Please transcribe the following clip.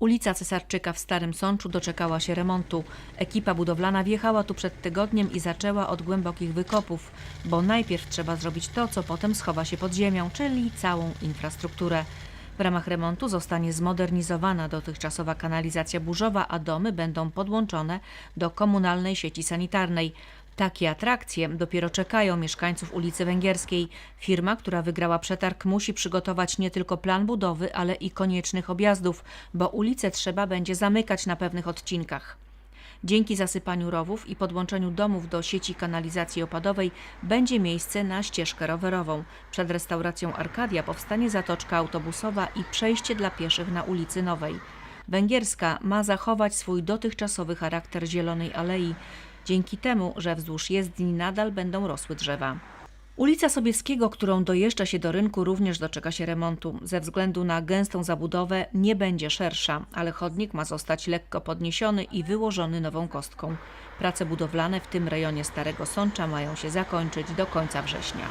Ulica Cesarczyka w Starym Sączu doczekała się remontu. Ekipa budowlana wjechała tu przed tygodniem i zaczęła od głębokich wykopów, bo najpierw trzeba zrobić to, co potem schowa się pod ziemią, czyli całą infrastrukturę. W ramach remontu zostanie zmodernizowana dotychczasowa kanalizacja burzowa, a domy będą podłączone do komunalnej sieci sanitarnej. Takie atrakcje dopiero czekają mieszkańców ulicy Węgierskiej. Firma, która wygrała przetarg, musi przygotować nie tylko plan budowy, ale i koniecznych objazdów, bo ulicę trzeba będzie zamykać na pewnych odcinkach. Dzięki zasypaniu rowów i podłączeniu domów do sieci kanalizacji opadowej będzie miejsce na ścieżkę rowerową. Przed restauracją Arkadia powstanie zatoczka autobusowa i przejście dla pieszych na ulicy Nowej. Węgierska ma zachować swój dotychczasowy charakter zielonej alei, dzięki temu, że wzdłuż jezdni nadal będą rosły drzewa. Ulica Sobieskiego, którą dojeżdża się do rynku, również doczeka się remontu. Ze względu na gęstą zabudowę nie będzie szersza, ale chodnik ma zostać lekko podniesiony i wyłożony nową kostką. Prace budowlane w tym rejonie Starego Sącza mają się zakończyć do końca września.